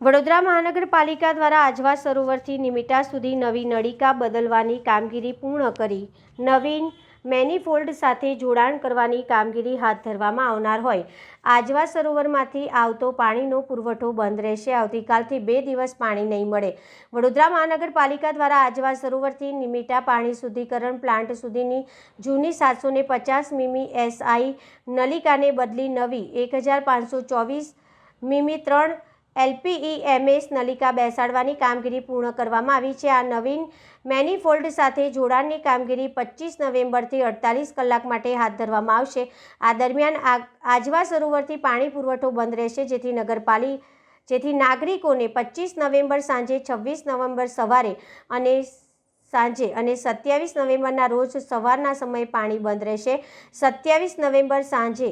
વડોદરા મહાનગરપાલિકા દ્વારા આજવા સરોવરથી નિમિટા સુધી નવી નળિકા બદલવાની કામગીરી પૂર્ણ કરી. નવીન મેનીફોલ્ડ સાથે જોડાણ કરવાની કામગીરી હાથ ધરવામાં આવનાર હોય. આજવા સરોવરમાંથી આવતો પાણીનો પુરવઠો બંધ રહેશે. આવતીકાલથી બે દિવસ પાણી નહીં મળે. વડોદરા મહાનગરપાલિકા દ્વારા આજવા સરોવરથી નિમિટા પાણી શુદ્ધિકરણ પ્લાન્ટ સુધીની જૂની સાતસો ને પચાસ મીમી એસઆઈ નલિકાને બદલી નવી એક હજાર પાંચસો ચોવીસ મીમી ત્રણ એલપીઈએમએસ નલિકા બેસાડવાની કામગીરી પૂર્ણ કરવામાં આવી છે. આ નવીન મેનીફોલ્ડ સાથે જોડાણની કામગીરી પચીસ નવેમ્બરથી અડતાલીસ કલાક માટે હાથ ધરવામાં આવશે. આ દરમિયાન આજવા સરોવરથી પાણી પુરવઠો બંધ રહેશે. જેથી નગરપાલિ, જેથી નાગરિકોને પચીસ નવેમ્બર સાંજે છવ્વીસ નવેમ્બર સવારે અને સાંજે અને સત્યાવીસ નવેમ્બરના રોજ સવારના સમયે પાણી બંધ રહેશે. સત્યાવીસ નવેમ્બર સાંજે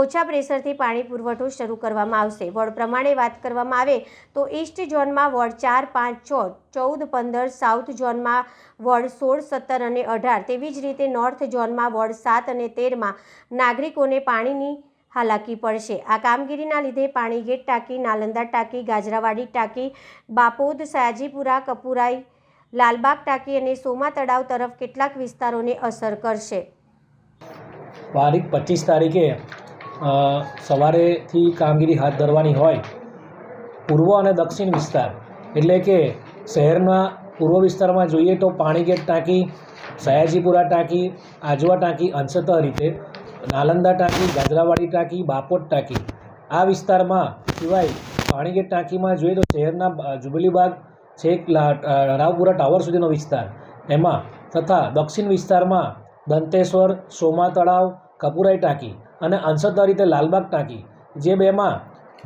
ઓછા પ્રેશરથી પાણી પુરવઠો શરૂ કરવામાં આવશે. વોર્ડ પ્રમાણે વાત કરવામાં આવે તો ઈસ્ટ ઝોનમાં વોર્ડ ચાર, પાંચ, છ, ચૌદ, પંદર, સાઉથ ઝોનમાં વોર્ડ સોળ, સત્તર અને અઢાર. તેવી જ રીતે નોર્થ ઝોનમાં વોર્ડ સાત અને તેરમાં નાગરિકોને પાણીની હાલાકી પડશે. આ કામગીરીના લીધે પાણીગેટ ટાંકી, નાલંદા ટાંકી, ગાજરાવાડી ટાંકી, બાપોદ, સયાજીપુરા, કપુરાઈ, લાલબાગ ટાંકી અને સોમા તળાવ તરફ કેટલાક વિસ્તારોને અસર કરશે. તારીખ પચીસ તારીખે સવારેથી કામગીરી હાથ ધરવાની હોય, પૂર્વ અને દક્ષિણ વિસ્તાર. એટલે કે શહેરના પૂર્વ વિસ્તારમાં જોઈએ તો પાણીગેટ ટાંકી, સયાજીપુરા ટાંકી, આજવા ટાંકી, અંશતઃ રીતે નાલંદા ટાંકી, ગાજરાવાડી ટાંકી, બાપોટ ટાંકી. આ વિસ્તારમાં સિવાય પાણીગેટ ટાંકીમાં જોઈએ તો શહેરના જુબલીબાગ છેક રાવપુરા ટાવર સુધીનો વિસ્તાર. એમાં તથા દક્ષિણ વિસ્તારમાં દંતેશ્વર, સોમા તળાવ, કપુરાઈ ટાંકી. અને અંશતઃ રીતે લાલબાગ ટાંકી, જે બેમાં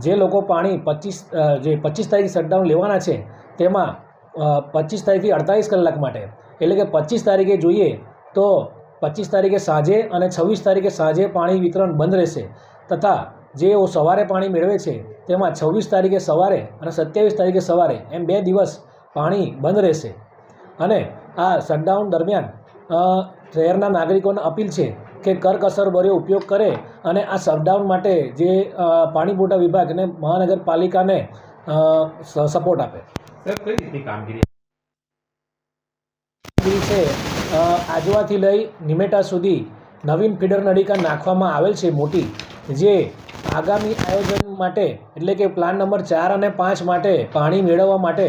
જે લોકો પાણી પચીસ જે પચીસ તારીખ શટડાઉન લેવાના છે, તેમાં પચીસ તારીખથી અડતાલીસ કલાક માટે. એટલે કે પચીસ તારીખે જોઈએ તો પચીસ તારીખે સાંજે અને છવ્વીસ તારીખે સાંજે પાણી વિતરણ બંધ રહેશે. તથા જે સવારે પાણી મેળવે છે, તેમાં છવ્વીસ તારીખે સવારે અને સત્યાવીસ તારીખે સવારે એમ બે દિવસ પાણી બંધ રહેશે. અને આ શટડાઉન દરમિયાન શહેરના નાગરિકોને અપીલ છે કે કરકસર ભર્યો ઉપયોગ કરે અને આ શટડાઉન માટે જે પાણી પુરવઠા વિભાગ અને મહાનગરપાલિકાને સપોર્ટ આપે. કઈ કામગીરી? કામગીરી છે આજવાથી લઈ નિમેટા સુધી નવીન ફીડર નળિકા નાખવામાં આવેલ છે મોટી જે આગામી આયોજન માટે એટલે કે પ્લાન નંબર ચાર અને પાંચ માટે પાણી મેળવવા માટે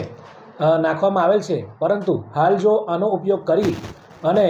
નાખવામાં આવેલ છે. પરંતુ હાલ જો આનો ઉપયોગ કરી અને